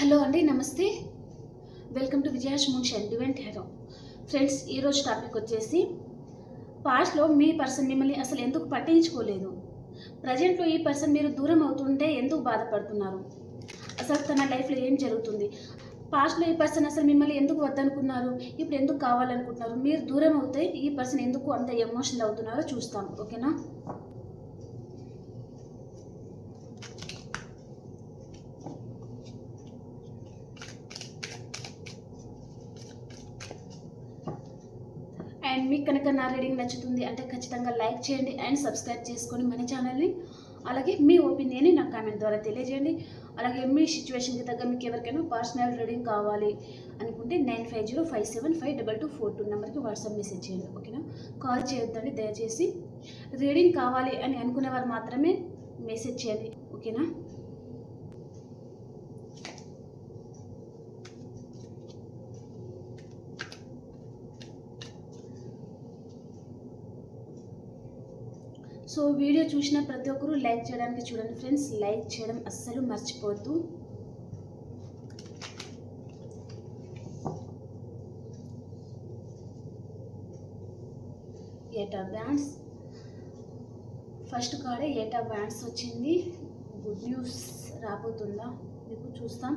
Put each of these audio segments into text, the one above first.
Hello అండి నమస్తే. Welcome to విజయాష్ మూన్షన్ డివెంట్ హెరో ఫ్రెండ్స్ ఈరోజు టాపిక్ వచ్చేసి పాస్ట్లో మీ పర్సన్ మిమ్మల్ని అసలు ఎందుకు పట్టించుకోలేదు? ప్రజెంట్లో ఈ పర్సన్ మీరు దూరం అవుతుంటే ఎందుకు బాధపడుతున్నారు? అసలు తన లైఫ్లో ఏం జరుగుతుంది? పాస్ట్లో ఈ పర్సన్ అసలు మిమ్మల్ని ఎందుకు వద్దనుకున్నారు? ఇప్పుడు ఎందుకు కావాలనుకుంటున్నారు? మీరు దూరం అవుతే ఈ పర్సన్ ఎందుకు అంత ఎమోషనల్ అవుతున్నారో చూస్తాం. ఓకేనా అండ్ మీకు కనుక నా రీడింగ్ నచ్చుతుంది అంటే ఖచ్చితంగా లైక్ చేయండి అండ్ సబ్స్క్రైబ్ చేసుకొని మన ఛానల్ని. అలాగే మీ ఒపీనియన్ని నాకు కామెంట్ ద్వారా తెలియజేయండి. అలాగే మీ సిచ్యువేషన్కి తగ్గ మీకు ఎవరికైనా పర్సనల్ రీడింగ్ కావాలి అనుకుంటే nine five zero five seven five double two four two నెంబర్కి వాట్సాప్ మెసేజ్ చేయండి ఓకేనా? కాల్ చేయొద్దండి దయచేసి. రీడింగ్ కావాలి అని అనుకునే వారు మాత్రమే మెసేజ్ చేయండి ఓకేనా? సో వీడియో చూసిన ప్రతి ఒక్కరూ లైక్ చేయడానికి చూడండి ఫ్రెండ్స్. లైక్ చేయడం అస్సలు మర్చిపోద్దు ఏటా బ్యాండ్స్? ఫస్ట్ కాడే ఏటా బ్యాండ్స్ వచ్చింది. గుడ్ న్యూస్ రాబోతుందా? మీకు చూస్తాం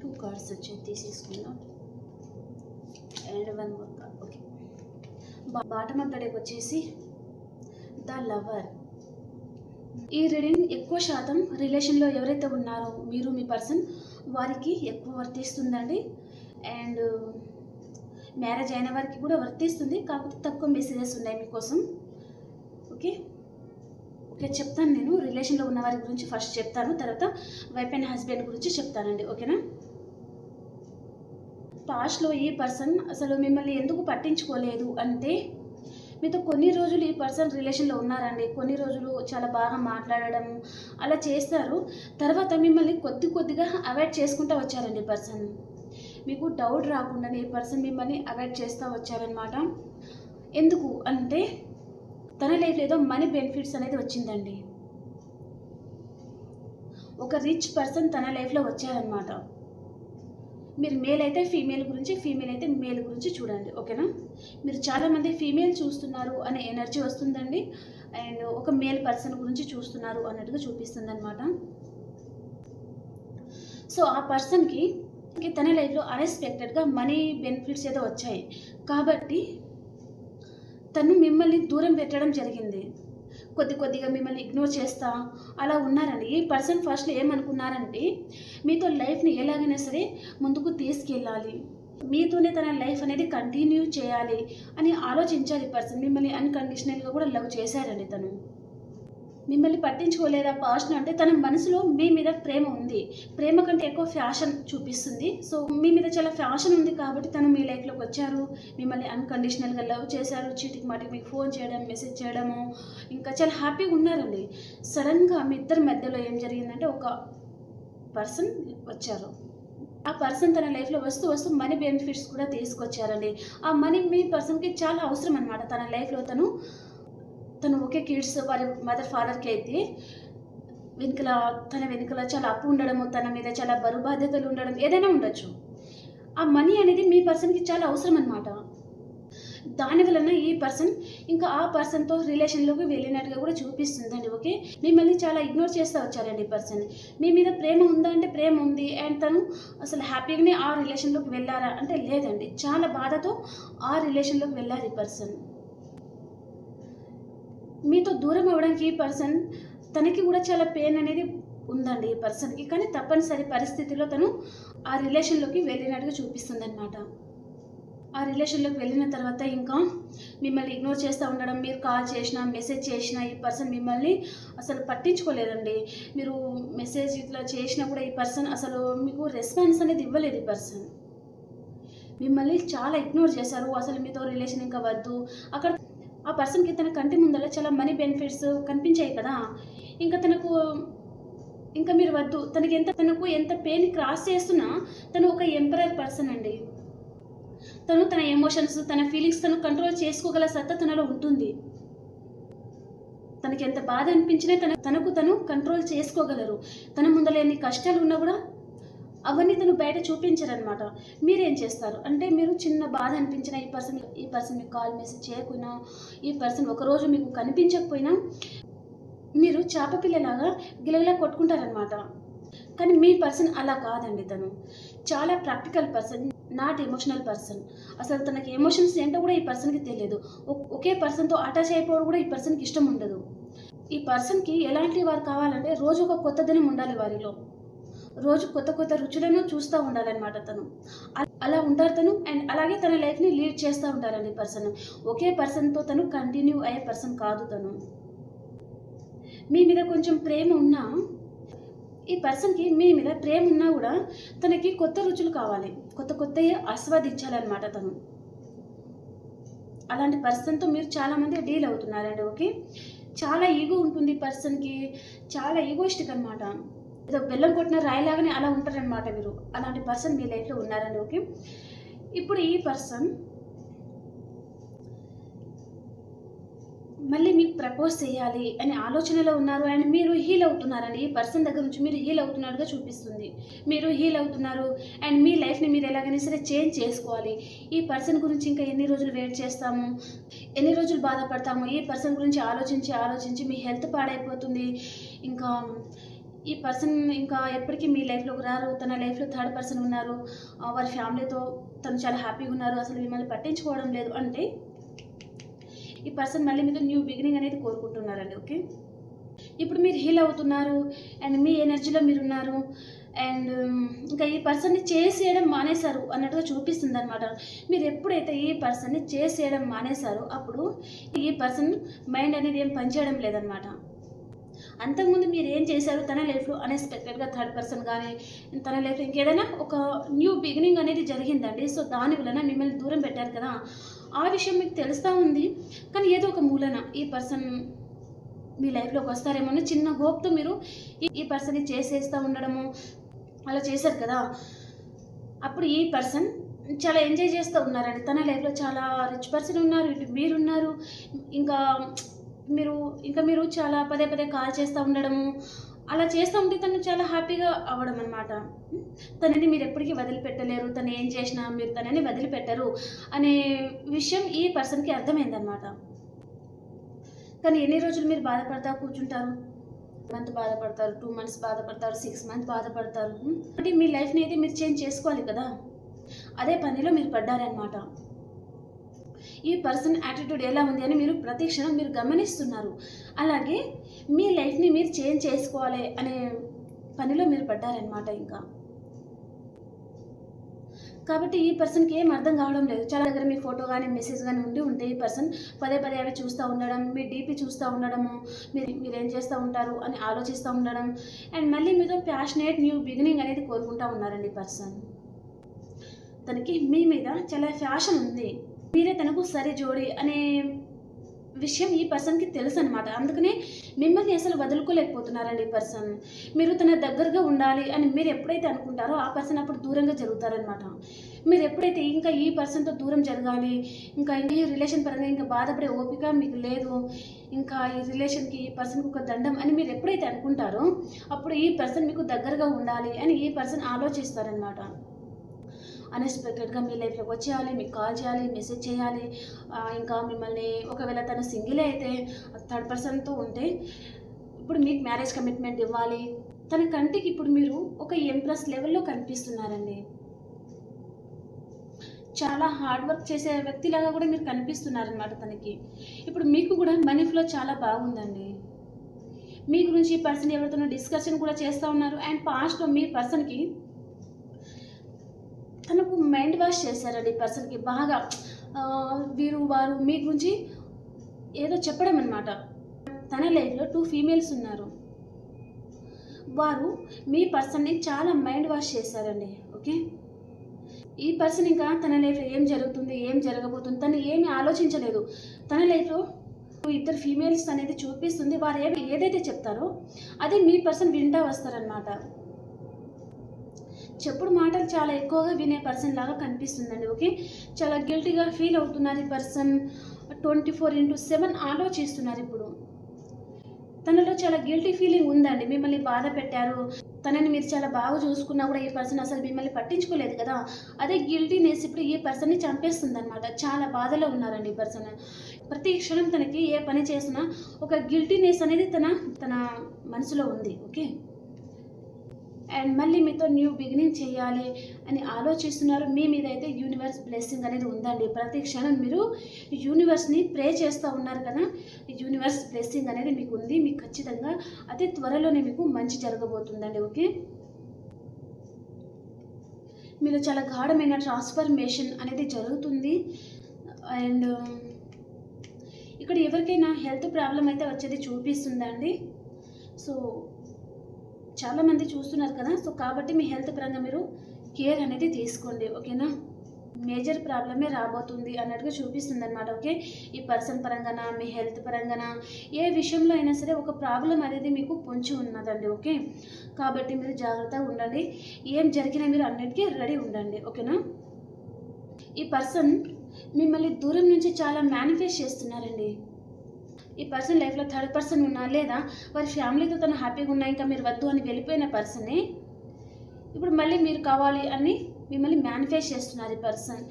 టూ కార్డ్స్ వచ్చి తీసేసుకుందాం and one more card okay bottom of the వచ్చేసి ద లవర్ ఈ రీడింగ్ ఎక్కువ శాతం రిలేషన్లో ఎవరైతే ఉన్నారో మీరు మీ పర్సన్ వారికి ఎక్కువ వర్తిస్తుందండి. అండ్ మ్యారేజ్ అయిన వారికి కూడా వర్తిస్తుంది. కాకపోతే తక్కువ మెసేజెస్ ఉన్నాయి మీకోసం. ఓకే ఓకే చెప్తాను నేను. రిలేషన్లో ఉన్న వారి గురించి ఫస్ట్ చెప్తాను. తర్వాత వైఫ్ అండ్ హస్బెండ్ గురించి చెప్తానండి. ఓకేనా పాస్ట్లో ఈ పర్సన్ అసలు మిమ్మల్ని ఎందుకు పట్టించుకోలేదు అంటే మీతో కొన్ని రోజులు ఈ పర్సన్ రిలేషన్లో ఉన్నారండి. కొన్ని రోజులు చాలా బాగా మాట్లాడడం అలా చేస్తారు. తర్వాత మిమ్మల్ని కొద్ది కొద్దిగా అవాయిడ్ చేసుకుంటూ వచ్చారండి ఈ పర్సన్. మీకు డౌట్ రాకుండానే ఈ పర్సన్ మిమ్మల్ని అవాయిడ్ చేస్తూ వచ్చారనమాట ఎందుకు అంటే తన లైఫ్లో ఏదో మనీ బెనిఫిట్స్ అనేది వచ్చిందండి. ఒక రిచ్ పర్సన్ తన లైఫ్లో వచ్చారనమాట మీరు మేల్ అయితే ఫీమేల్ గురించి ఫీమేల్ అయితే మేల్ గురించి చూడండి ఓకేనా మీరు చాలామంది ఫీమేల్ చూస్తున్నారు అనే ఎనర్జీ వస్తుందండి. అండ్ ఒక మేల్ పర్సన్ గురించి చూస్తున్నారు అన్నట్టుగా చూపిస్తుంది అనమాట సో ఆ పర్సన్కి తన లైఫ్లో అన్ఎక్స్పెక్టెడ్గా మనీ బెనిఫిట్స్ ఏదో వచ్చాయి. కాబట్టి తను మిమ్మల్ని దూరం పెట్టడం జరిగింది. కొద్ది కొద్దిగా మిమ్మల్ని ఇగ్నోర్ చేస్తా. అలా ఉన్నారండి ఈ పర్సన్ ఫస్ట్ ఏమనుకున్నారంటే మీతో లైఫ్ని ఎలాగైనా సరే ముందుకు తీసుకెళ్ళాలి. మీతోనే తన లైఫ్ అనేది కంటిన్యూ చేయాలి అని ఆలోచించారు ఈ పర్సన్ మిమ్మల్ని అన్కండిషనల్గా కూడా లవ్ చేశారండి తను. మిమ్మల్ని పట్టించుకోలేదా పాస్ట్ అంటే తన మనసులో మీ మీద ప్రేమ ఉంది. ప్రేమ కంటే ఎక్కువ ఫ్యాషన్ చూపిస్తుంది. సో మీ మీద చాలా ఫ్యాషన్ ఉంది కాబట్టి తను మీ లైఫ్లోకి వచ్చారు. మిమ్మల్ని అన్కండిషనల్గా లవ్ చేశారు. చీటికి మాటికి మీకు ఫోన్ చేయడం మెసేజ్ చేయడము. ఇంకా చాలా హ్యాపీగా ఉన్నారండి. సడన్గా మీ ఇద్దరి మధ్యలో ఏం జరిగిందంటే ఒక పర్సన్ వచ్చారు. ఆ పర్సన్ తన లైఫ్లో వస్తూ వస్తూ మనీ బెనిఫిట్స్ కూడా తీసుకొచ్చారండి. ఆ మనీ మీ పర్సన్కి చాలా అవసరం అనమాట తన లైఫ్లో తను తను ఒకే కిడ్స్ వారి మదర్ ఫాదర్కి అయితే వెనుకల తన వెనుకల చాలా అప్పు ఉండడము తన మీద చాలా బరువు బాధ్యతలు ఉండడం ఏదైనా ఉండొచ్చు. ఆ మనీ అనేది మీ పర్సన్కి చాలా అవసరం అనమాట దాని వలన ఈ పర్సన్ ఇంకా ఆ పర్సన్తో రిలేషన్లోకి వెళ్ళినట్టుగా కూడా చూపిస్తుందండి ఓకే? మిమ్మల్ని చాలా ఇగ్నోర్ చేస్తూ వచ్చారండి ఈ పర్సన్ మీ మీద ప్రేమ ఉందా అంటే ప్రేమ ఉంది. అండ్ తను అసలు హ్యాపీగానే ఆ రిలేషన్లోకి వెళ్ళారా అంటే లేదండి. చాలా బాధతో ఆ రిలేషన్లోకి వెళ్ళారు ఈ పర్సన్ మీతో దూరం అవ్వడానికి ఈ పర్సన్ తనకి కూడా చాలా పెయిన్ అనేది ఉందండి ఈ పర్సన్కి. కానీ తప్పనిసరి పరిస్థితిలో తను ఆ రిలేషన్లోకి వెళ్ళినట్టుగా చూపిస్తుంది అనమాట ఆ రిలేషన్లోకి వెళ్ళిన తర్వాత ఇంకా మిమ్మల్ని ఇగ్నోర్ చేస్తూ ఉండడం మీరు కాల్ చేసినా మెసేజ్ చేసినా ఈ పర్సన్ మిమ్మల్ని అసలు పట్టించుకోలేదండి. మీరు మెసేజ్ ఇట్లా చేసినా కూడా ఈ పర్సన్ అసలు మీకు రెస్పాన్స్ అనేది ఇవ్వలేదు ఈ పర్సన్. మిమ్మల్ని చాలా ఇగ్నోర్ చేశారు. అసలు మీతో రిలేషన్ ఇంకా వద్దు. అక్కడ ఆ పర్సన్కి తన కంటి ముందర చాలా మనీ బెనిఫిట్స్ కనిపించాయి కదా. ఇంకా తనకు ఇంకా మీరు వద్దు. తనకి ఎంత తనకు ఎంత పెయిన్ క్రాస్ చేస్తున్నా తను ఒక ఎంపరర్ పర్సన్ అండి. తను తన ఎమోషన్స్ తన ఫీలింగ్స్ తను కంట్రోల్ చేసుకోగల సత్తా తనలో ఉంటుంది. తనకి ఎంత బాధ అనిపించినా తన తనకు తను కంట్రోల్ చేసుకోగలరు. తన ముందర ఎన్ని కష్టాలు ఉన్నా కూడా అవన్నీ తను బయట చూపించరనమాట మీరేం చేస్తారు? అంటే మీరు చిన్న బాధ అనిపించిన ఈ పర్సన్ ఈ పర్సన్ మీకు కాల్ మెసేజ్ చేయకపోయినా ఈ పర్సన్ ఒకరోజు మీకు కనిపించకపోయినా మీరు చేప పిల్లలాగా గిలగిలా కొట్టుకుంటారనమాట కానీ మీ పర్సన్ అలా కాదండి తను. చాలా practical person not emotional person అసలు తనకి ఎమోషన్స్ ఏంటో కూడా ఈ పర్సన్కి తెలియదు. ఒకే పర్సన్తో అటాచ్ అయిపోవడం కూడా ఈ పర్సన్కి ఇష్టం ఉండదు. ఈ పర్సన్కి ఎలాంటి వారు కావాలంటే రోజు ఒక కొత్త దినం ఉండాలి వారిలో. రోజు కొత్త కొత్త రుచులను చూస్తూ ఉండాలన్నమాట తను. అలా ఉంటారు తను అండ్ అలాగే తన లైఫ్ని లీడ్ చేస్తూ ఉంటారండి పర్సన్. ఒకే పర్సన్తో తను కంటిన్యూ అయ్యే పర్సన్ కాదు తను. మీ మీద కొంచెం ప్రేమ ఉన్నా ఈ పర్సన్కి మీ మీద ప్రేమ ఉన్నా కూడా తనకి కొత్త రుచులు కావాలి. కొత్త కొత్తవి ఆస్వాదించాలన్నమాట తను. అలాంటి పర్సన్తో మీరు చాలామంది డీల్ అవుతున్నారండి ఓకే? చాలా ఈగో ఉంటుంది ఈ పర్సన్కి. చాలా ఈగోయిస్టిక్ అనమాట ఏదో బెల్లం కొట్టిన రాయిలాగానే అలా ఉంటారనమాట మీరు. అలాంటి పర్సన్ మీ లైఫ్లో ఉన్నారని ఓకే? ఇప్పుడు ఈ పర్సన్ మళ్ళీ మీకు ప్రపోజ్ చేయాలి అనే ఆలోచనలో ఉన్నారు అండ్ మీరు హీల్ అవుతున్నారని ఈ పర్సన్ దగ్గర నుంచి మీరు హీల్ అవుతున్నట్టుగా చూపిస్తుంది. మీరు హీల్ అవుతున్నారు అండ్ మీ లైఫ్ని మీరు ఎలాగైనా సరే చేంజ్ చేసుకోవాలి. ఈ పర్సన్ గురించి ఇంకా ఎన్ని రోజులు వెయిట్ చేస్తాము? ఎన్ని రోజులు బాధపడతాము? ఈ పర్సన్ గురించి ఆలోచించి ఆలోచించి మీ హెల్త్ పాడైపోతుంది. ఇంకా ఈ పర్సన్ ఇంకా ఎప్పటికీ మీ లైఫ్లోకి రారు. తన లైఫ్లో థర్డ్ పర్సన్ ఉన్నారు. వారి ఫ్యామిలీతో తను చాలా హ్యాపీగా ఉన్నారు. అసలు మిమ్మల్ని పట్టించుకోవడం లేదు. అంటే ఈ పర్సన్ మళ్ళీ మీద న్యూ బిగినింగ్ అనేది కోరుకుంటున్నారండి ఓకే ఇప్పుడు మీరు హీల్ అవుతున్నారు. అండ్ మీ ఎనర్జీలో మీరు ఉన్నారు. అండ్ um, ఇంకా ఈ పర్సన్ని చేసేయడం మానేశారు అన్నట్టుగా చూపిస్తుంది అనమాట మీరు ఎప్పుడైతే ఈ పర్సన్ని చేసేయడం మానేశారో అప్పుడు ఈ పర్సన్ మైండ్ అనేది ఏం పనిచేయడం లేదనమాట అంతకుముందు మీరు ఏం చేశారు? తన లైఫ్లో అన్ఎక్స్పెక్టెడ్గా థర్డ్ పర్సన్ కానీ తన లైఫ్లో ఇంకేదైనా ఒక న్యూ బిగినింగ్ అనేది జరిగిందండి. సో దాని వలన మిమ్మల్ని దూరం పెట్టారు కదా? ఆ విషయం మీకు తెలుస్తూ ఉంది. కానీ ఏదో ఒక మూలన ఈ పర్సన్ మీ లైఫ్లోకి వస్తారేమో చిన్న హోప్తో మీరు ఈ- ఈ పర్సన్ని చేసేస్తూ ఉండడము అలా చేశారు కదా? అప్పుడు ఈ పర్సన్ చాలా ఎంజాయ్ చేస్తూ ఉన్నారండి. తన లైఫ్లో చాలా రిచ్ పర్సన్ ఉన్నారు ఇటు మీరున్నారు. ఇంకా మీరు ఇంకా మీరు చాలా పదే పదే కాల్ చేస్తూ ఉండడము అలా చేస్తూ ఉంటే తను చాలా హ్యాపీగా అవ్వడం అనమాట తనని మీరు ఎప్పటికీ వదిలిపెట్టలేరు తను ఏం చేసినా మీరు తనని వదిలిపెట్టరు అనే విషయం ఈ పర్సన్కి అర్థమైందనమాట కానీ ఎన్ని రోజులు మీరు బాధపడతా కూర్చుంటారు? మంత్ బాధపడతారు టూ మంత్స్ బాధపడతారు సిక్స్ మంత్స్ బాధపడతారు. అంటే మీ లైఫ్ని అయితే మీరు చేంజ్ చేసుకోవాలి కదా? అదే పనిలో మీరు పడ్డారనమాట ఈ పర్సన్ యాటిట్యూడ్ ఎలా ఉంది అని మీరు ప్రతి క్షణం మీరు గమనిస్తున్నారు. అలాగే మీ లైఫ్ని మీరు చేంజ్ చేసుకోవాలి అనే పనిలో మీరు పడ్డారనమాట ఇంకా. కాబట్టి ఈ పర్సన్కి ఏం అర్థం కావడం లేదు. చాలా దగ్గర మీ ఫోటో కానీ మెసేజ్ కానీ ఉండి ఉంటే ఈ పర్సన్ పదే పదే అవి చూస్తూ ఉండడం మీ డీపీ చూస్తూ ఉండడము మీరు మీరు ఏం చేస్తూ ఉంటారు అని ఆలోచిస్తూ ఉండడం అండ్ మళ్ళీ మీతో ప్యాషనేట్ న్యూ బిగినింగ్ అనేది కోరుకుంటూ ఉన్నారండి ఈ పర్సన్ తనకి మీ మీద చాలా ఫ్యాషన్ ఉంది. మీరే తనకు సరే జోడి అనే విషయం ఈ పర్సన్కి తెలుసు అనమాట అందుకనే మిమ్మల్ని అసలు వదులుకోలేకపోతున్నారండి ఈ పర్సన్. మీరు తన దగ్గరగా ఉండాలి అని మీరు ఎప్పుడైతే అనుకుంటారో ఆ పర్సన్ అప్పుడు దూరంగా జరుగుతారనమాట మీరు ఎప్పుడైతే ఇంకా ఈ పర్సన్తో దూరం జరగాలి ఇంకా ఈ రిలేషన్ పరంగా ఇంకా బాధపడే ఓపిక మీకు లేదు ఇంకా ఈ రిలేషన్కి ఈ పర్సన్కి ఒక దండం అని మీరు ఎప్పుడైతే అనుకుంటారో అప్పుడు ఈ పర్సన్ మీకు దగ్గరగా ఉండాలి అని ఈ పర్సన్ ఆలోచిస్తారనమాట అన్ఎక్స్పెక్టెడ్గా మీ లైఫ్లోకి వచ్చేయాలి మీకు కాల్ చేయాలి మెసేజ్ చేయాలి. ఇంకా మిమ్మల్ని ఒకవేళ తను సింగిల్ అయితే థర్డ్ పర్సన్తో ఉంటే ఇప్పుడు మీకు మ్యారేజ్ కమిట్మెంట్ ఇవ్వాలి. తన కంటికి ఇప్పుడు మీరు ఒక ఎంప్రెస్ లెవెల్లో కనిపిస్తున్నారండి. చాలా హార్డ్ వర్క్ చేసే వ్యక్తిలాగా కూడా మీరు కనిపిస్తున్నారనమాట తనకి. ఇప్పుడు మీకు కూడా మనీ ఫ్లో చాలా బాగుందండి. మీ గురించి ఈ పర్సన్ ఎవరితోనో డిస్కషన్ కూడా చేస్తూ ఉన్నారు. అండ్ పాస్ట్లో మీ పర్సన్కి తనకు మైండ్ వాష్ చేశారండి పర్సన్కి. బాగా వీరు వారు మీ గురించి ఏదో చెప్పడం అనమాట తన లైఫ్లో టూ ఫీమేల్స్ ఉన్నారు. వారు మీ పర్సన్ని చాలా మైండ్ వాష్ చేశారండి ఓకే? ఈ పర్సన్ ఇంకా తన లైఫ్లో ఏం జరుగుతుంది ఏం జరగబోతుంది తను ఏమి ఆలోచించలేదు. తన లైఫ్లో ఇద్దరు ఫీమేల్స్ అనేది చూపిస్తుంది. వారు ఏమి ఏదైతే చెప్తారో అది మీ పర్సన్ వింటా వస్తారనమాట చెప్పుడు మాటలు చాలా ఎక్కువగా వినే పర్సన్ లాగా కనిపిస్తుందండి ఓకే చాలా గిల్టీగా ఫీల్ అవుతున్నారు ఈ person twenty four into seven ఆలోచిస్తున్నారు ఇప్పుడు. తనలో చాలా గిల్టీ ఫీలింగ్ ఉందండి మిమ్మల్ని బాధ పెట్టారు. తనని మీరు చాలా బాగా చూసుకున్నా కూడా ఈ పర్సన్ అసలు మిమ్మల్ని పట్టించుకోలేదు కదా? అదే గిల్టీనెస్ ఇప్పుడు ఈ పర్సన్ని చంపేస్తుంది అనమాట చాలా బాధలో ఉన్నారండి ఈ పర్సన్ ప్రతి క్షణం తనకి ఏ పని చేసినా ఒక గిల్టీనెస్ అనేది తన తన మనసులో ఉంది ఓకే అండ్ మళ్ళీ మీతో న్యూ బిగినింగ్ చేయాలి అని ఆలోచిస్తున్నారు. మీ మీద అయితే యూనివర్స్ బ్లెస్సింగ్ అనేది ఉందండి. ప్రతి క్షణం మీరు యూనివర్స్ని ప్రే చేస్తూ ఉన్నారు కదా. యూనివర్స్ బ్లెస్సింగ్ అనేది మీకు ఉంది. మీకు ఖచ్చితంగా అతి త్వరలోనే మీకు మంచి జరగబోతుందండి. ఓకే? మీరు చాలా గాఢమైన ట్రాన్స్ఫర్మేషన్ అనేది జరుగుతుంది. అండ్ ఇక్కడ ఎవరికైనా హెల్త్ ప్రాబ్లం అయితే వచ్చేది చూపిస్తుందండి. సో చాలామంది చూస్తున్నారు కదా. సో కాబట్టి మీ హెల్త్ పరంగా మీరు కేర్ అనేది తీసుకోండి. ఓకేనా? మేజర్ ప్రాబ్లమే రాబోతుంది అన్నట్టుగా చూపిస్తుంది అనమాట ఓకే? ఈ పర్సన్ పరంగానా మీ హెల్త్ పరంగానా ఏ విషయంలో అయినా సరే ఒక ప్రాబ్లం అనేది మీకు పొంచి ఉన్నదండి. ఓకే? కాబట్టి మీరు జాగ్రత్తగా ఉండండి. ఏం జరిగినా మీరు అన్నిటికీ రెడీ ఉండండి. ఓకేనా? ఈ పర్సన్ మిమ్మల్ని దూరం నుంచి చాలా మేనిఫెస్ట్ చేస్తున్నారండి. ఈ పర్సన్ లైఫ్లో థర్డ్ పర్సన్ ఉన్నా లేదా వారి ఫ్యామిలీతో తను హ్యాపీగా ఉన్నా ఇంకా మీరు వద్దు అని వెళ్ళిపోయిన పర్సనే ఇప్పుడు మళ్ళీ మీరు కావాలి అని మిమ్మల్ని మేనిఫెస్ట్ చేస్తున్నారు ఈ పర్సన్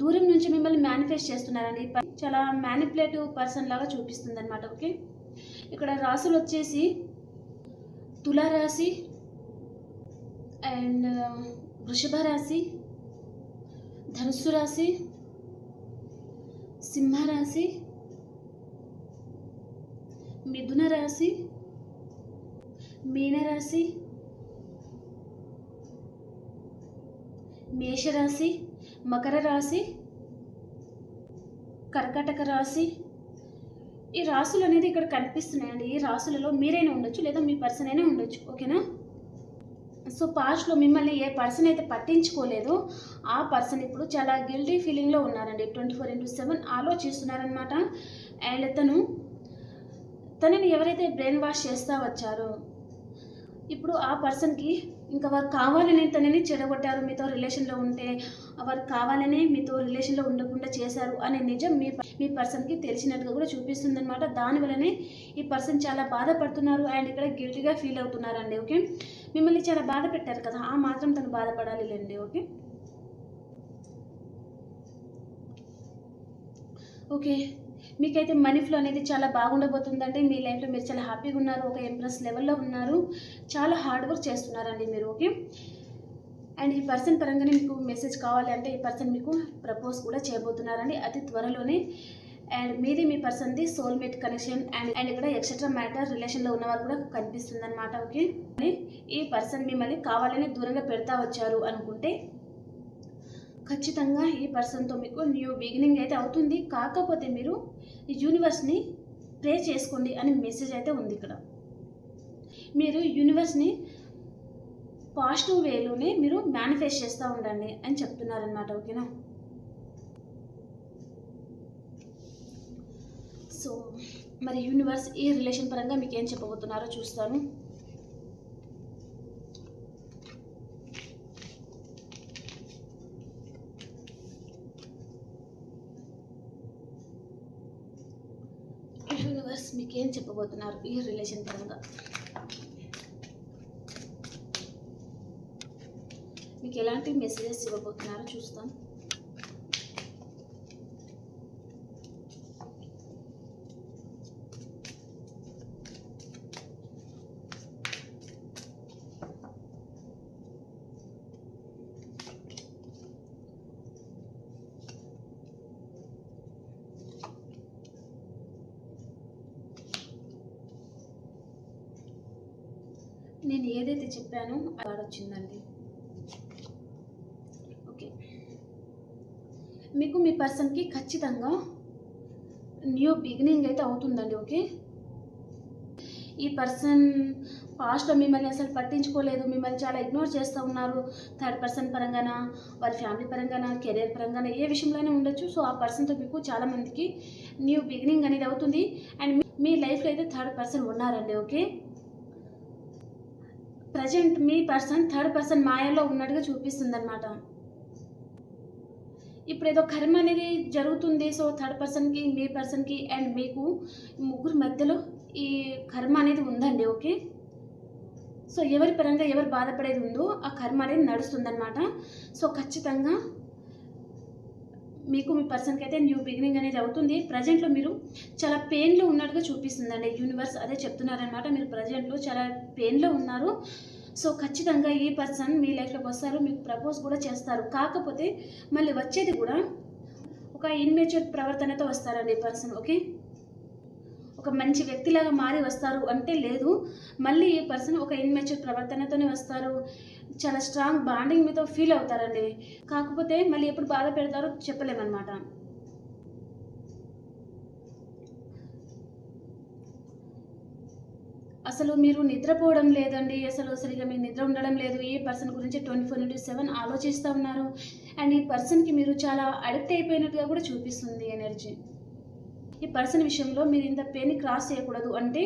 దూరం నుంచి మిమ్మల్ని మేనిఫెస్ట్ చేస్తున్నారండి ఈ చాలా మ్యానిపులేటివ్ పర్సన్ లాగా చూపిస్తుంది అనమాట ఓకే ఇక్కడ రాసులు వచ్చేసి తులారాశి అండ్ uh, వృషభ రాశి ధనుస్సు రాశి సింహరాశి మిథున రాశి మీనరాశి మేషరాశి మకర రాశి కర్కాటక రాశి. ఈ రాశులు అనేది ఇక్కడ కనిపిస్తున్నాయండి. ఈ రాశులలో మీరైనా ఉండొచ్చు లేదా మీ పర్సన్ అయినా ఉండొచ్చు. ఓకేనా? సో పాస్ట్లో మిమ్మల్ని ఏ పర్సన్ అయితే పట్టించుకోలేదో ఆ పర్సన్ ఇప్పుడు చాలా గిల్టీ ఫీలింగ్లో ఉన్నారండి. ట్వంటీ ఫోర్ ఇంటూ సెవెన్ ఆలోచిస్తున్నారనమాట అండ్ తను తనని ఎవరైతే బ్రెయిన్ వాష్ చేస్తా వచ్చారో ఇప్పుడు ఆ పర్సన్కి ఇంకా వారు కావాలని తనని చెడగొట్టారు మీతో రిలేషన్లో ఉంటే వారు కావాలనే మీతో రిలేషన్లో ఉండకుండా చేశారు అనే నిజం మీ మీ పర్సన్కి తెలిసినట్టుగా కూడా చూపిస్తుంది అనమాట దానివల్లనే ఈ పర్సన్ చాలా బాధపడుతున్నారు అండ్ ఇక్కడ గిల్టీగా ఫీల్ అవుతున్నారండి ఓకే? మిమ్మల్ని చాలా బాధ పెట్టారు కదా ఆ మాత్రం తను బాధపడాలి లేండి ఓకే? ఓకే. మీకైతే మనీ ఫ్లో అనేది చాలా బాగుండబోతుందండి. మీ లైఫ్లో మీరు చాలా హ్యాపీగా ఉన్నారు ఒక ఎంప్రెస్ లెవెల్లో ఉన్నారు. చాలా హార్డ్ వర్క్ చేస్తున్నారండి మీరు ఓకే అండ్ ఈ పర్సన్ పరంగానే మీకు మెసేజ్ కావాలి అంటే ఈ పర్సన్ మీకు ప్రపోజ్ కూడా చేయబోతున్నారండి అతి త్వరలోనే. అండ్ మీది మీ పర్సన్ది సోల్మేట్ కనెక్షన్ అండ్ అండ్ ఇక్కడ ఎక్సెట్రా మ్యాటర్ రిలేషన్లో ఉన్నవారు కూడా కనిపిస్తుంది అనమాట ఓకే ఈ పర్సన్ మిమ్మల్ని కావాలని దూరంగా పెడతా వచ్చారు అనుకుంటే ఖచ్చితంగా ఈ పర్సన్తో మీకు న్యూ బిగినింగ్ అయితే అవుతుంది. కాకపోతే మీరు ఈ యూనివర్స్ని ప్రే చేసుకోండి అని మెసేజ్ అయితే ఉంది ఇక్కడ. మీరు యూనివర్స్ని పాజిటివ్ వేలోనే మీరు మేనిఫెస్ట్ చేస్తూ ఉండండి అని చెప్తున్నారనమాట ఓకేనా? సో మరి యూనివర్స్ ఈ రిలేషన్ పరంగా మీకు ఏం చెప్పబోతున్నారో చూస్తాను. లవర్స్ మీకు ఏం చెప్పబోతున్నారు ఈ రిలేషన్ పరంగా? మీకు ఎలాంటి మెసేజెస్ ఇవ్వబోతున్నారో చూస్తాం. వచ్చిందండి. ఓకే. మీకు మీ పర్సన్కి ఖచ్చితంగా న్యూ బిగినింగ్ అయితే అవుతుందండి ఓకే? ఈ పర్సన్ పాస్ట్లో మిమ్మల్ని అసలు పట్టించుకోలేదు మిమ్మల్ని చాలా ఇగ్నోర్ చేస్తూ ఉన్నారు. థర్డ్ పర్సన్ పరంగానా వారి ఫ్యామిలీ పరంగానా కెరీర్ పరంగానా ఏ విషయంలోనే ఉండొచ్చు. సో ఆ పర్సన్తో మీకు చాలామందికి న్యూ బిగినింగ్ అనేది అవుతుంది. అండ్ మీ- మీ లైఫ్లో అయితే థర్డ్ పర్సన్ ఉన్నారండి ఓకే? ప్రజెంట్ మీ పర్సన్ థర్డ్ పర్సన్ మాయలో ఉన్నట్టుగా చూపిస్తుంది అనమాట ఇప్పుడు ఏదో కర్మ అనేది జరుగుతుంది. సో థర్డ్ పర్సన్కి మీ పర్సన్కి అండ్ మీకు ముగ్గురు మధ్యలో ఈ కర్మ అనేది ఉందండి ఓకే? సో ఎవరి పరంగా ఎవరు బాధపడేది ఉందో ఆ కర్మ అనేది నడుస్తుందన్నమాట. సో ఖచ్చితంగా మీకు మీ పర్సన్కి అయితే న్యూ బిగినింగ్ అనేది అవుతుంది. ప్రజెంట్లో మీరు చాలా పెయిన్లో ఉన్నట్టుగా చూపిస్తుందండి. యూనివర్స్ అదే చెప్తున్నారనమాట మీరు ప్రజెంట్లో చాలా పెయిన్లో ఉన్నారు. సో ఖచ్చితంగా ఈ పర్సన్ మీ లైఫ్లోకి వస్తారు. మీకు ప్రపోజ్ కూడా చేస్తారు. కాకపోతే మళ్ళీ వచ్చేది కూడా ఒక ఇన్మెచ్యూర్ ప్రవర్తనతో వస్తారండి ఈ పర్సన్ ఓకే? ఒక మంచి వ్యక్తిలాగా మారి వస్తారు అంటే లేదు. మళ్ళీ ఈ పర్సన్ ఒక ఇన్మెచ్యూర్ ప్రవర్తనతోనే వస్తారు. చాలా స్ట్రాంగ్ బాండింగ్ మీతో ఫీల్ అవుతారండి. కాకపోతే మళ్ళీ ఎప్పుడు బాధ పెడతారో చెప్పలేమన్నమాట. అసలు మీరు నిద్రపోవడం లేదండి. అసలు సరిగా మీకు నిద్ర ఉండడం లేదు. ఈ పర్సన్ గురించి ట్వంటీ ఫోర్ ఇంటూ సెవెన్ ఆలోచిస్తూ ఉన్నారు. అండ్ ఈ పర్సన్కి మీరు చాలా అడిక్ట్ అయిపోయినట్టుగా కూడా చూపిస్తుంది ఎనర్జీ ఈ పర్సన్ విషయంలో మీరు ఇంత పెయిన్ క్రాస్ చేయకూడదు. అంటే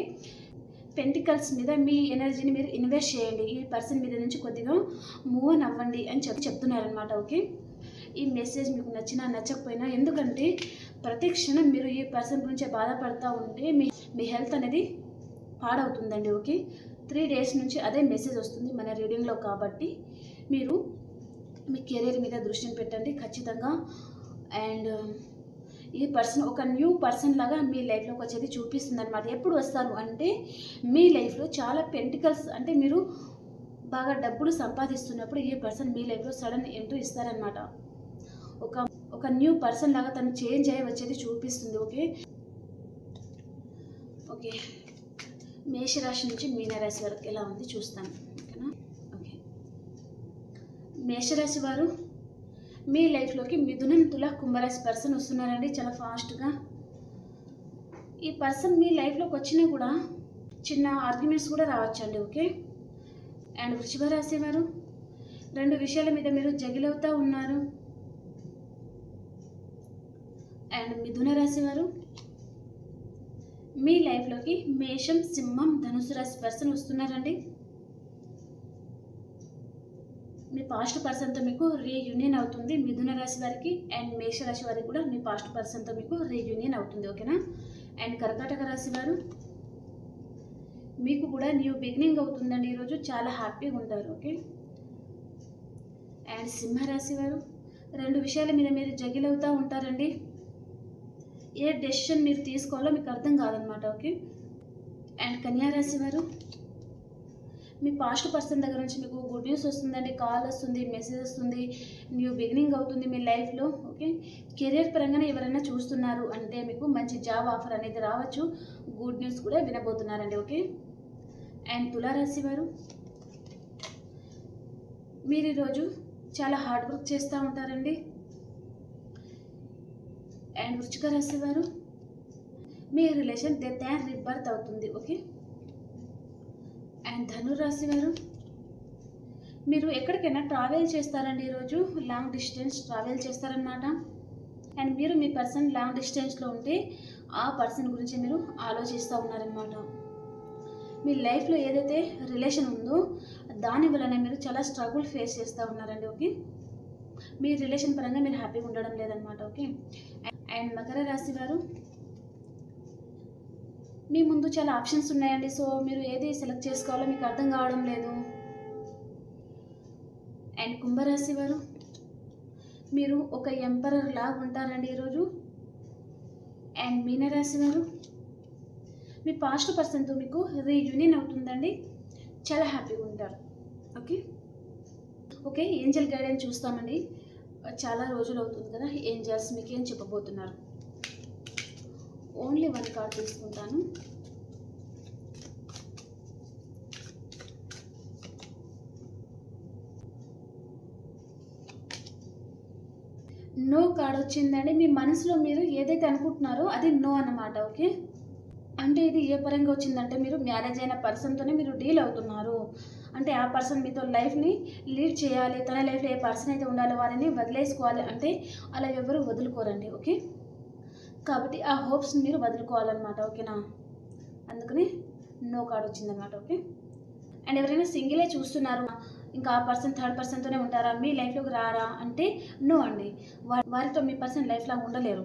పెంటికల్స్ మీద మీ ఎనర్జీని మీరు ఇన్వెస్ట్ చేయండి. ఈ పర్సన్ మీద నుంచి కొద్దిగా మూవ్ అని అవ్వండి అని చెప్పి చెప్తున్నారనమాట ఓకే? ఈ మెసేజ్ మీకు నచ్చినా నచ్చకపోయినా ఎందుకంటే ప్రతి క్షణం మీరు ఈ పర్సన్ గురించి బాధపడతా ఉంటే మీ మీ హెల్త్ అనేది పాడవుతుందండి ఓకే? త్రీ డేస్ నుంచి అదే మెసేజ్ వస్తుంది మన రీడింగ్లో కాబట్టి. మీరు మీ కెరీర్ మీద దృష్టిని పెట్టండి ఖచ్చితంగా. అండ్ ఈ పర్సన్ ఒక న్యూ పర్సన్ లాగా మీ లైఫ్లోకి వచ్చేది చూపిస్తుంది అనమాట ఎప్పుడు వస్తారు అంటే మీ లైఫ్లో చాలా పెంటికల్స్ అంటే మీరు బాగా డబ్బులు సంపాదిస్తున్నప్పుడు ఈ పర్సన్ మీ లైఫ్లో సడన్ ఎంట్రీ ఇస్తారనమాట ఒక ఒక న్యూ పర్సన్ లాగా తను చేంజ్ అయ్యి వచ్చేది చూపిస్తుంది ఓకే ఓకే మేషరాశి నుంచి మీనరాశి వరకు ఎలా ఉంది చూస్తాను ఓకేనా? ఓకే మేషరాశి వారు మీ లైఫ్లోకి మిథునం తుల కుంభరాశి పర్సన్ వస్తున్నారండి. చాలా ఫాస్ట్గా. ఈ పర్సన్ మీ లైఫ్లోకి వచ్చినా కూడా చిన్న ఆర్గ్యుమెంట్స్ కూడా రావచ్చండి ఓకే? అండ్ వృషభ రాశి వారు రెండు విషయాల మీద మీరు జగిలవుతూ ఉన్నారు. అండ్ మిథున రాశి వారు మీ లైఫ్లోకి మేషం సింహం ధనుసు రాశి పర్సన్ వస్తున్నారండి. మీ పాస్ట్ పర్సన్తో మీకు రీయూనియన్ అవుతుంది. మిథున రాశి వారికి అండ్ మేష రాశి వారికి కూడా మీ పాస్ట్ పర్సన్తో మీకు రీయూనియన్ అవుతుంది. ఓకేనా? అండ్ కర్కాటక రాశి వారు మీకు కూడా న్యూ బిగినింగ్ అవుతుందండి ఈరోజు. చాలా హ్యాపీగా ఉంటారు. ఓకే? అండ్ సింహరాశి వారు రెండు విషయాల మీద మీరు జగిల్ అవుతూ ఉంటారండి. ఏ డెసిషన్ మీరు తీసుకోవాలో మీకు అర్థం కాదనమాట. ఓకే? అండ్ కన్యారాశి వారు మీ పాస్ట్ పర్సన్ దగ్గర నుంచి మీకు గుడ్ న్యూస్ వస్తుందండి కాల్ వస్తుంది మెసేజ్ వస్తుంది న్యూ బిగినింగ్ అవుతుంది మీ లైఫ్లో ఓకే? కెరియర్ పరంగానే ఎవరైనా చూస్తున్నారు అంటే మీకు మంచి జాబ్ ఆఫర్ అనేది రావచ్చు గుడ్ న్యూస్ కూడా వినబోతున్నారండి ఓకే? అండ్ తులారాశి వారు మీరు ఈరోజు చాలా హార్డ్ వర్క్ చేస్తూ ఉంటారండి. అండ్ వృచ్చిక రాశి వారు మీ రిలేషన్ డెత్ అండ్ రిబర్త్ అవుతుంది ఓకే? అండ్ ధనురాశి వారు మీరు ఎక్కడికైనా ట్రావెల్ చేస్తారండి ఈరోజు? లాంగ్ డిస్టెన్స్ ట్రావెల్ చేస్తారనమాట అండ్ మీరు మీ పర్సన్ లాంగ్ డిస్టెన్స్లో ఉంటే ఆ పర్సన్ గురించి మీరు ఆలోచిస్తూ ఉన్నారనమాట మీ లైఫ్లో ఏదైతే రిలేషన్ ఉందో దాని వలన మీరు చాలా స్ట్రగుల్ ఫేస్ చేస్తూ ఉన్నారండి ఓకే మీ రిలేషన్ పరంగా మీరు హ్యాపీగా ఉండడం లేదనమాట ఓకే అండ్ మకర రాశి వారు మీ ముందు చాలా ఆప్షన్స్ ఉన్నాయండి. సో మీరు ఏది సెలెక్ట్ చేసుకోవాలో మీకు అర్థం కావడం లేదు. అండ్ కుంభరాశి వారు మీరు ఒక ఎంపరర్ లాగా ఉంటారండి ఈరోజు. అండ్ మీనరాశి వారు మీ పాస్ట్ పర్సన్తో మీకు రీయూనియన్ అవుతుందండి. చాలా హ్యాపీగా ఉంటారు. ఓకే? ఓకే ఏంజల్ గైడెన్స్ చూస్తామండి. చాలా రోజులు అవుతుంది కదా ఏంజల్స్ మీకు ఏం చెప్పబోతున్నారు? ఓన్లీ వన్ కార్డ్ తీసుకుంటాను. నో కార్డ్ వచ్చిందండి. మీ మనసులో మీరు ఏదైతే అనుకుంటున్నారో అది నో అన్నమాట ఓకే? అంటే ఇది ఏ పరంగా వచ్చిందంటే మీరు మ్యారేజ్ అయిన పర్సన్తోనే మీరు డీల్ అవుతున్నారు. అంటే ఆ పర్సన్ మీతో లైఫ్ని లీడ్ చేయాలి తన లైఫ్లో ఏ పర్సన్ అయితే ఉండాలో వాళ్ళని వదిలేసుకోవాలి అంటే అలా ఎవరు వదులుకోరండి ఓకే? కాబట్టి ఆ హోప్స్ మీరు వదులుకోవాలన్నమాట ఓకేనా? అందుకని నో కార్డ్ వచ్చిందనమాట ఓకే? అండ్ ఎవరైనా సింగిలే చూస్తున్నారు ఇంకా ఆ పర్సన్ థర్డ్ పర్సన్తోనే ఉంటారా మీ లైఫ్లోకి రారా అంటే నో అండి. వారితో మీ పర్సన్ లైఫ్ లాగా ఉండలేరు.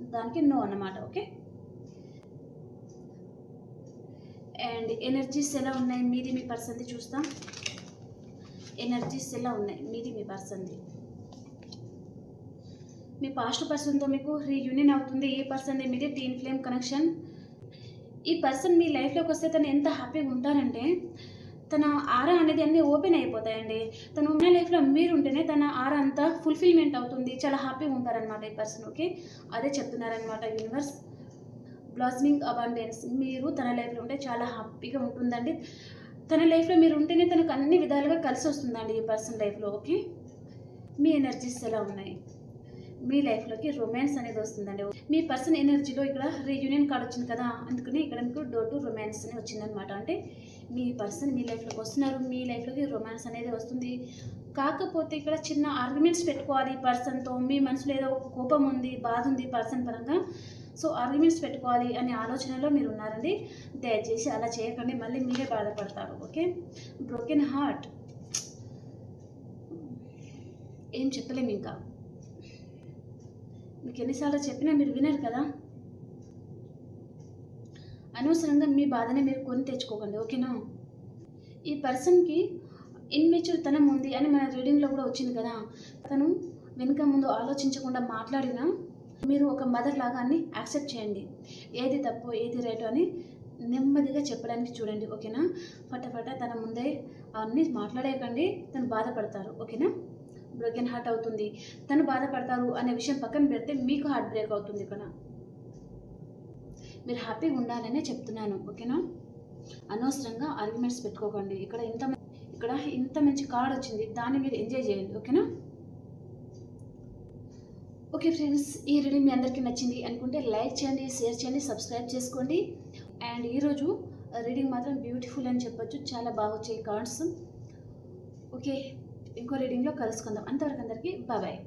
దానికి నో అన్నమాట ఓకే? అండ్ ఎనర్జీస్ ఎలా ఉన్నాయి మీది మీ పర్సన్ది చూస్తాం. ఎనర్జీస్ ఎలా ఉన్నాయి మీది మీ పర్సన్ది. మీ పాస్ట్ పర్సన్తో మీకు రీయూనియన్ అవుతుంది. ఈ పర్సన్ మీది? టీన్ ఫ్లేమ్ కనెక్షన్ ఈ పర్సన్ మీ లైఫ్లోకి వస్తే తను ఎంత హ్యాపీగా ఉంటారంటే తన ఆరా అనేది అన్నీ ఓపెన్ అయిపోతాయండి. తను ఉన్న లైఫ్లో మీరు ఉంటేనే తన ఆరా అంతా ఫుల్ఫిల్మెంట్ అవుతుంది. చాలా హ్యాపీగా ఉంటారనమాట ఈ పర్సన్ ఓకే? అదే చెప్తున్నారనమాట యూనివర్స్ బ్లాస్మింగ్ అబాండెన్స్ మీరు తన లైఫ్లో ఉంటే చాలా హ్యాపీగా ఉంటుందండి. తన లైఫ్లో మీరు ఉంటేనే తనకు అన్ని విధాలుగా కలిసి వస్తుందండి ఈ పర్సన్ లైఫ్లో ఓకే? మీ ఎనర్జీస్ ఎలా ఉన్నాయి? మీ లైఫ్లోకి రొమాన్స్ అనేది వస్తుందండి. మీ పర్సన్ ఎనర్జీలో ఇక్కడ రీయూనియన్ కార్డ్ వచ్చింది కదా అందుకని ఇక్కడ మీకు డోర్ టు రొమాన్స్ అని వచ్చిందనమాట అంటే మీ పర్సన్ మీ లైఫ్లోకి వస్తున్నారు మీ లైఫ్లోకి రొమాన్స్ అనేది వస్తుంది. కాకపోతే ఇక్కడ చిన్న ఆర్గ్యుమెంట్స్ పెట్టుకోవాలి పర్సన్తో మీ మనసులో ఏదో ఒక కోపం ఉంది బాధ ఉంది పర్సన్ పరంగా. సో ఆర్గ్యుమెంట్స్ పెట్టుకోవాలి అనే ఆలోచనలో మీరు ఉన్నారండి. దయచేసి అలా చేయకండి మళ్ళీ మీరే బాధపడతారు ఓకే? బ్రోకెన్ హార్ట్ ఏం చెప్పలేము ఇంకా. మీకు ఎన్నిసార్లు చెప్పినా మీరు వినరు కదా? అనవసరంగా మీ బాధనే మీరు కొని తెచ్చుకోకండి ఓకేనా? ఈ పర్సన్కి ఇన్మెచ్యూర్ తనం ఉంది అని మన రీడింగ్లో కూడా వచ్చింది కదా. తను వెనుక ముందు ఆలోచించకుండా మాట్లాడినా మీరు ఒక మదర్ లాగా అన్ని యాక్సెప్ట్ చేయండి. ఏది తప్పు ఏది రైట్ అని నెమ్మదిగా చెప్పడానికి చూడండి ఓకేనా? ఫటాఫట తన ముందే అవన్నీ మాట్లాడేయకండి తను బాధపడతారు ఓకేనా? బ్రోకెన్ హార్ట్ అవుతుంది. తను బాధపడతారు అనే విషయం పక్కన పెడితే మీకు హార్ట్ బ్రేక్ అవుతుంది ఇక్కడ మీరు హ్యాపీగా ఉండాలనే చెప్తున్నాను ఓకేనా? అనవసరంగా ఆర్గ్యుమెంట్స్ పెట్టుకోకండి. ఇక్కడ ఇంత ఇక్కడ ఇంత మంచి కార్డ్ వచ్చింది దాన్ని మీరు ఎంజాయ్ చేయండి ఓకేనా? ఓకే ఫ్రెండ్స్ ఈ రీడింగ్ మీ అందరికీ నచ్చింది అనుకుంటే లైక్ చేయండి షేర్ చేయండి సబ్స్క్రైబ్ చేసుకోండి. అండ్ ఈరోజు రీడింగ్ మాత్రం బ్యూటిఫుల్ అని చెప్పొచ్చు. చాలా బాగా వచ్చాయి కార్డ్స్ ఓకే ఇంకో రీడింగ్లో కలుసుకుందాం. అంతవరకు అందరికీ బాబాయ్